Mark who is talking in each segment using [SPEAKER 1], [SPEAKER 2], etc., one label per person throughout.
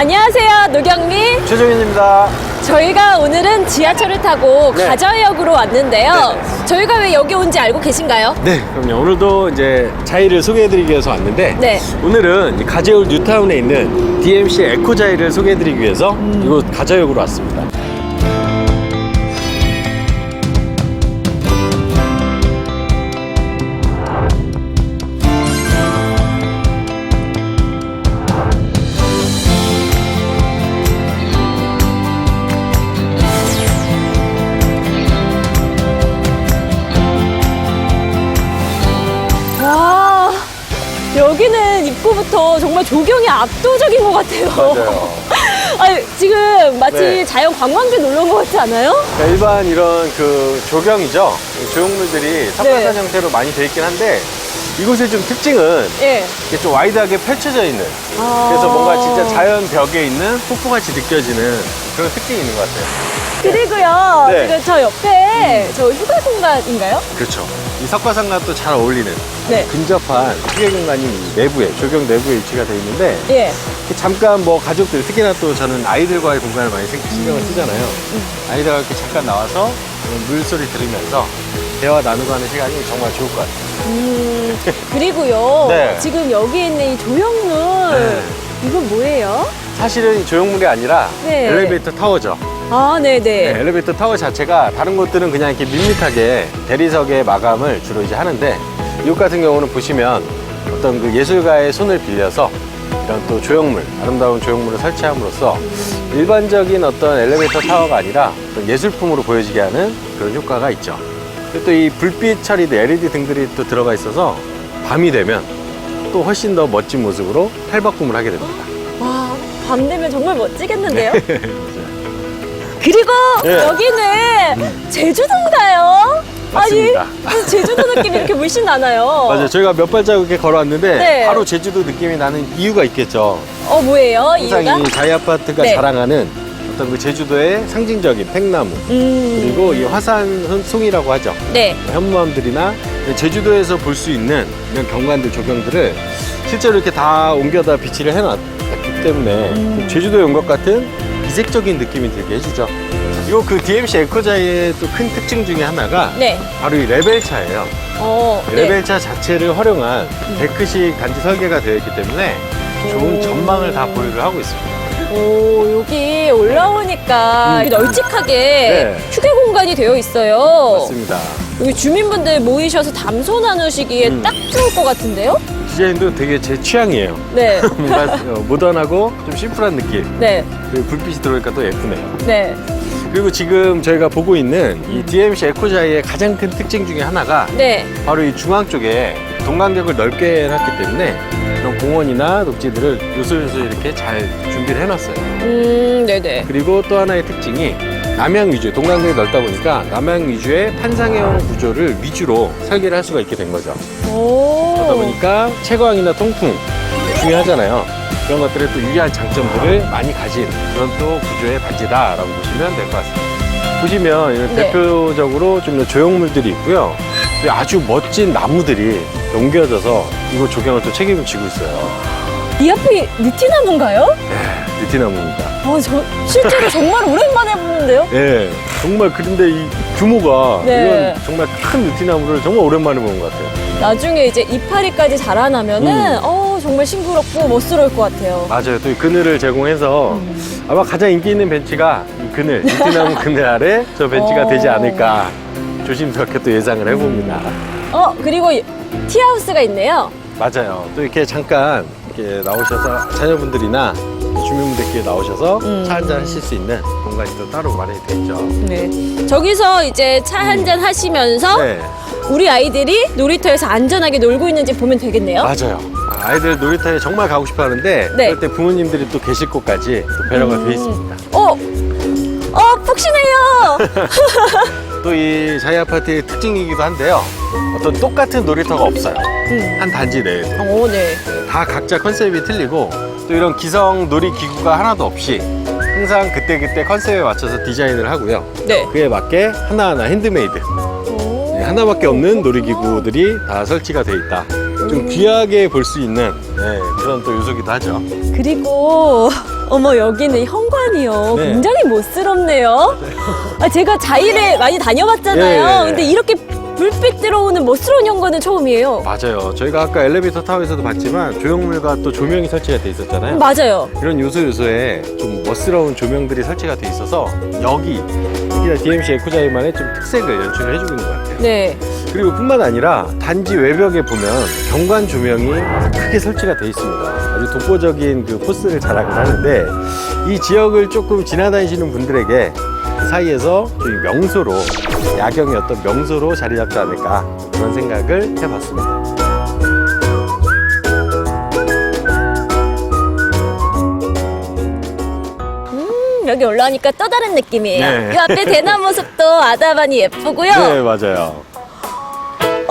[SPEAKER 1] 안녕하세요, 노경미.
[SPEAKER 2] 최종현입니다.
[SPEAKER 1] 저희가 오늘은 지하철을 타고
[SPEAKER 2] 네.
[SPEAKER 1] 가저역으로 왔는데요. 저희가 왜 여기 온지 알고 계신가요?
[SPEAKER 2] 네, 그럼요. 오늘도 이제 자이를 소개해드리기 위해서 왔는데
[SPEAKER 1] 네.
[SPEAKER 2] 오늘은 이 가재울 뉴타운에 있는 DMC 에코자이를 소개해드리기 위해서
[SPEAKER 1] 음.
[SPEAKER 2] 이곳 가저역으로 왔습니다.
[SPEAKER 1] 입구부터 정말 조경이 압도적인 것 같아요.
[SPEAKER 2] 맞아요.
[SPEAKER 1] 아니, 지금 마치
[SPEAKER 2] 네.
[SPEAKER 1] 자연 관광지 놀러 온 것 같지 않아요?
[SPEAKER 2] 그러니까 일반 이런 그 조경이죠. 이 조형물들이
[SPEAKER 1] 네.
[SPEAKER 2] 형태로 많이 되어 있긴 한데 이곳의 좀 특징은
[SPEAKER 1] 예.
[SPEAKER 2] 이게 좀 와이드하게 펼쳐져 있는
[SPEAKER 1] 아.
[SPEAKER 2] 그래서 뭔가 진짜 자연 벽에 있는 폭포같이 느껴지는 그런 특징이 있는 것 같아요.
[SPEAKER 1] 그리고요,
[SPEAKER 2] 네.
[SPEAKER 1] 지금 저 옆에 저 휴가 공간인가요?
[SPEAKER 2] 그렇죠. 이 석가산과 또 잘 어울리는
[SPEAKER 1] 네.
[SPEAKER 2] 근접한 휴게 공간이 이 내부에 조경 내부에 위치가 되어 있는데
[SPEAKER 1] 예.
[SPEAKER 2] 이렇게 잠깐 뭐 가족들 특히나 또 저는 아이들과의 공간을 많이 생- 신경을 쓰잖아요. 아이들과 이렇게 잠깐 나와서 물소리 들으면서 대화 나누고 하는 시간이 정말 좋을 것 같아요.
[SPEAKER 1] 음, 그리고요,
[SPEAKER 2] 네.
[SPEAKER 1] 지금 여기 있는 이 조형물,
[SPEAKER 2] 네.
[SPEAKER 1] 이건 뭐예요?
[SPEAKER 2] 사실은 이 조형물이 아니라
[SPEAKER 1] 네.
[SPEAKER 2] 엘리베이터 타워죠.
[SPEAKER 1] 아, 네네.
[SPEAKER 2] 네, 엘리베이터 타워 자체가 다른 곳들은 그냥 이렇게 밋밋하게 대리석의 마감을 주로 이제 하는데 이곳 같은 경우는 보시면 어떤 그 예술가의 손을 빌려서 이런 또 조형물, 아름다운 조형물을 설치함으로써 일반적인 어떤 엘리베이터 타워가 아니라 어떤 예술품으로 보여지게 하는 그런 효과가 있죠. 또 이 불빛 처리도 LED 등들이 또 들어가 있어서 밤이 되면 또 훨씬 더 멋진 모습으로 탈바꿈을 하게 됩니다.
[SPEAKER 1] 와, 밤 되면 정말 멋지겠는데요? 그리고
[SPEAKER 2] 네.
[SPEAKER 1] 여기는 제주도인가요?
[SPEAKER 2] 맞습니다.
[SPEAKER 1] 아니, 제주도 느낌이 이렇게 물씬 나나요?
[SPEAKER 2] 맞아요. 저희가 몇 발자국 이렇게 걸어왔는데
[SPEAKER 1] 네.
[SPEAKER 2] 바로 제주도 느낌이 나는 이유가 있겠죠.
[SPEAKER 1] 어, 뭐예요, 이유가?
[SPEAKER 2] 이 자이 아파트가
[SPEAKER 1] 네.
[SPEAKER 2] 자랑하는 어떤 그 제주도의 상징적인 팽나무
[SPEAKER 1] 음,
[SPEAKER 2] 그리고 이 화산 송이라고 하죠.
[SPEAKER 1] 네.
[SPEAKER 2] 현무암들이나 제주도에서 볼 수 있는 이런 경관들 조경들을 실제로 이렇게 다 옮겨다 비치를 해놨기 때문에
[SPEAKER 1] 음.
[SPEAKER 2] 좀 제주도에 온 것 같은 이색적인 느낌이 들게 해주죠. 이거 그 DMC 에코자의 또 큰 특징 중에 하나가
[SPEAKER 1] 네.
[SPEAKER 2] 바로 이 레벨차예요.
[SPEAKER 1] 어, 네.
[SPEAKER 2] 레벨차 자체를 활용한 데크식 단지 설계가 되어 있기 때문에 좋은
[SPEAKER 1] 오.
[SPEAKER 2] 전망을 다 보유를 하고 있습니다.
[SPEAKER 1] 오, 여기 올 라오니까
[SPEAKER 2] 음.
[SPEAKER 1] 널찍하게
[SPEAKER 2] 네.
[SPEAKER 1] 휴게 공간이 되어 있어요.
[SPEAKER 2] 맞습니다.
[SPEAKER 1] 여기 주민분들 모이셔서 담소 나누시기에
[SPEAKER 2] 음.
[SPEAKER 1] 딱 좋을 것 같은데요?
[SPEAKER 2] 디자인도 되게 제 취향이에요.
[SPEAKER 1] 네.
[SPEAKER 2] 뭔가 어, 모던하고 좀 심플한 느낌.
[SPEAKER 1] 네.
[SPEAKER 2] 그리고 불빛이 들어오니까 또 예쁘네요.
[SPEAKER 1] 네.
[SPEAKER 2] 그리고 지금 저희가 보고 있는 이 DMC 에코자이의 가장 큰 특징 중에 하나가
[SPEAKER 1] 네.
[SPEAKER 2] 바로 이 중앙 쪽에 동간격을 넓게 해놨기 때문에 공원이나 녹지들을 요소요소 이렇게 잘 준비를 해놨어요.
[SPEAKER 1] 음, 네네.
[SPEAKER 2] 그리고 또 하나의 특징이 남향 위주, 동간격이 넓다 보니까 남향 위주의 판상형 구조를 위주로 설계를 할 수가 있게 된 거죠.
[SPEAKER 1] 오.
[SPEAKER 2] 그러다 보니까 채광이나 통풍 중요하잖아요. 그런 것들의 또 유리한 장점들을 많이 가진 그런 또 구조의 반지다라고 보시면 될 것 같습니다. 보시면 이런
[SPEAKER 1] 네.
[SPEAKER 2] 대표적으로 좀 조형물들이 있고요. 아주 멋진 나무들이 옮겨져서 이곳 조경을 또 책임을 지고 있어요.
[SPEAKER 1] 이 앞이 느티나무인가요?
[SPEAKER 2] 네, 느티나무입니다.
[SPEAKER 1] 아, 저 실제로 정말 오랜만에 보는데요?
[SPEAKER 2] 예, 정말 그런데 이 규모가
[SPEAKER 1] 네.
[SPEAKER 2] 이런 정말 큰 느티나무를 정말 오랜만에 본것 같아요.
[SPEAKER 1] 나중에 이제 이파리까지 자라나면은
[SPEAKER 2] 음.
[SPEAKER 1] 어 정말 싱그럽고 멋스러울 것 같아요.
[SPEAKER 2] 맞아요. 또 이 그늘을 제공해서
[SPEAKER 1] 음.
[SPEAKER 2] 아마 가장 인기 있는 벤치가 이 그늘, 느티나무 그늘 아래 저 벤치가
[SPEAKER 1] 어.
[SPEAKER 2] 되지 않을까 조심스럽게 또 예상을 해봅니다.
[SPEAKER 1] 어 그리고 이- 티하우스가 있네요.
[SPEAKER 2] 맞아요. 또 이렇게 잠깐 이렇게 나오셔서 자녀분들이나 주민분들끼리 나오셔서
[SPEAKER 1] 음.
[SPEAKER 2] 차 한잔 하실 수 있는 공간이 또 따로 마련이 돼 있죠.
[SPEAKER 1] 네. 저기서 이제 차 한 잔 하시면서
[SPEAKER 2] 네,
[SPEAKER 1] 우리 아이들이 놀이터에서 안전하게 놀고 있는지 보면 되겠네요.
[SPEAKER 2] 맞아요. 아, 아이들 놀이터에 정말 가고 싶어 하는데
[SPEAKER 1] 네.
[SPEAKER 2] 그럴 때 부모님들이 또 계실 곳까지 또 배려가
[SPEAKER 1] 음.
[SPEAKER 2] 돼 있습니다.
[SPEAKER 1] 어, 어 푹신해요.
[SPEAKER 2] 또 이 자이 아파트의 특징이기도 한데요. 어떤 똑같은 놀이터가 없어요.
[SPEAKER 1] 음.
[SPEAKER 2] 한 단지 내에도.
[SPEAKER 1] 오, 네.
[SPEAKER 2] 다 각자 컨셉이 틀리고 또 이런 기성 놀이 기구가 하나도 없이 항상 그때그때 컨셉에 맞춰서 디자인을 하고요.
[SPEAKER 1] 네.
[SPEAKER 2] 그에 맞게 하나하나 핸드메이드.
[SPEAKER 1] 오.
[SPEAKER 2] 네, 하나밖에 없는 놀이기구들이 다 설치가 돼 있다. 좀 귀하게 볼 수 있는 네, 그런 또 요소기도 하죠.
[SPEAKER 1] 그리고 어머 여기는 현관이요.
[SPEAKER 2] 네.
[SPEAKER 1] 굉장히 멋스럽네요. 아, 제가 자일에 많이 다녀봤잖아요.
[SPEAKER 2] 예, 예.
[SPEAKER 1] 근데 이렇게 불빛 들어오는 멋스러운 현관은 처음이에요.
[SPEAKER 2] 맞아요. 저희가 아까 엘리베이터 타워에서도 봤지만 조형물과 또 조명이 설치가 돼 있었잖아요.
[SPEAKER 1] 맞아요.
[SPEAKER 2] 이런 요소 요소에 좀 멋스러운 조명들이 설치가 돼 있어서 여기 특히나 DMC 에코자이만의 좀 특색을 연출을 해주고 있는 것 같아요.
[SPEAKER 1] 네.
[SPEAKER 2] 그리고 뿐만 아니라 단지 외벽에 보면 경관 조명이 크게 설치가 돼 있습니다. 아주 독보적인 그 포스를 자랑을 하는데 이 지역을 조금 지나다니시는 분들에게 그 사이에서 좀 명소로 야경의 어떤 명소로 자리 잡지 않을까 그런 생각을 해봤습니다.
[SPEAKER 1] 음, 여기 올라오니까 또 다른 느낌이에요.
[SPEAKER 2] 네.
[SPEAKER 1] 이 앞에 대나무 숲도 아다반이 예쁘고요.
[SPEAKER 2] 네 맞아요.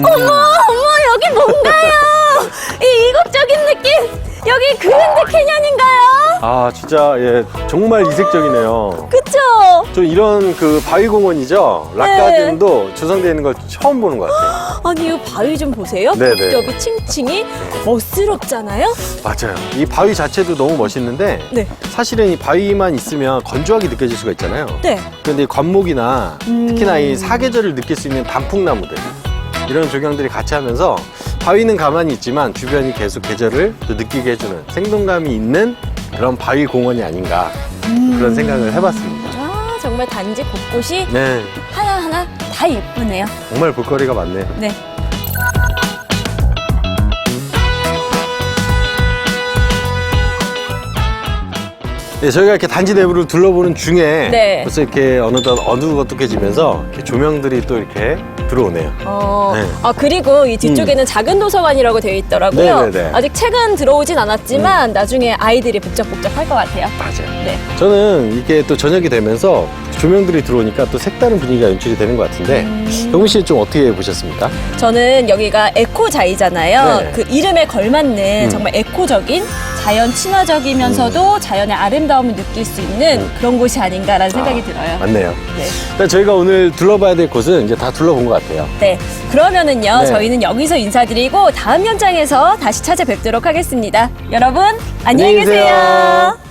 [SPEAKER 1] 어머, 어머, 여기 뭔가요? 이 이국적인 느낌. 여기 그랜드 캐년인가요?
[SPEAKER 2] 아 진짜 예 정말 이색적이네요.
[SPEAKER 1] 그쵸?
[SPEAKER 2] 저 이런 그 바위공원이죠. 락가든도 조성되어 있는 걸 처음 보는 것 같아요.
[SPEAKER 1] 아니, 이 바위 좀 보세요.
[SPEAKER 2] 네네.
[SPEAKER 1] 여기 층층이 멋스럽잖아요?
[SPEAKER 2] 맞아요. 이 바위 자체도 너무 멋있는데
[SPEAKER 1] 네.
[SPEAKER 2] 사실은 이 바위만 있으면 건조하게 느껴질 수가 있잖아요.
[SPEAKER 1] 네.
[SPEAKER 2] 그런데 이 관목이나
[SPEAKER 1] 음.
[SPEAKER 2] 특히나 이 사계절을 느낄 수 있는 단풍나무들 이런 조경들이 같이 하면서 바위는 가만히 있지만 주변이 계속 계절을 또 느끼게 해주는 생동감이 있는 그런 바위 공원이 아닌가 그런 생각을 해봤습니다.
[SPEAKER 1] 아, 정말 단지 곳곳이
[SPEAKER 2] 네,
[SPEAKER 1] 하나하나 다 예쁘네요.
[SPEAKER 2] 정말 볼거리가 많네요.
[SPEAKER 1] 네.
[SPEAKER 2] 네, 저희가 이렇게 단지 내부를 둘러보는 중에
[SPEAKER 1] 네.
[SPEAKER 2] 벌써 이렇게 어느덧 어둑어둑해지면서 이렇게 조명들이 또 이렇게 들어오네요.
[SPEAKER 1] 어,
[SPEAKER 2] 네.
[SPEAKER 1] 아, 그리고 이 뒤쪽에는 작은 도서관이라고 되어 있더라고요.
[SPEAKER 2] 네네네. 음.
[SPEAKER 1] 아직 책은 들어오진 않았지만 나중에 아이들이 북적북적 할 것 같아요.
[SPEAKER 2] 맞아요.
[SPEAKER 1] 네.
[SPEAKER 2] 저는 이게 또 저녁이 되면서 조명들이 들어오니까 또 색다른 분위기가 연출이 되는 것 같은데
[SPEAKER 1] 음.
[SPEAKER 2] 경민 씨는 좀 어떻게 보셨습니까?
[SPEAKER 1] 저는 여기가 에코자이잖아요.
[SPEAKER 2] 네.
[SPEAKER 1] 그 이름에 걸맞는
[SPEAKER 2] 음.
[SPEAKER 1] 정말 에코적인 자연 친화적이면서도 자연의 아름다움 을 느낄 수 있는
[SPEAKER 2] 음.
[SPEAKER 1] 그런 곳이 아닌가라는 생각이
[SPEAKER 2] 아,
[SPEAKER 1] 들어요.
[SPEAKER 2] 맞네요.
[SPEAKER 1] 네.
[SPEAKER 2] 일단 저희가 오늘 둘러봐야 될 곳은 이제 다 둘러본 것 같아요.
[SPEAKER 1] 네. 그러면은요,
[SPEAKER 2] 네.
[SPEAKER 1] 저희는 여기서 인사드리고 다음 현장에서 다시 찾아뵙도록 하겠습니다. 여러분, 안녕히. 계세요.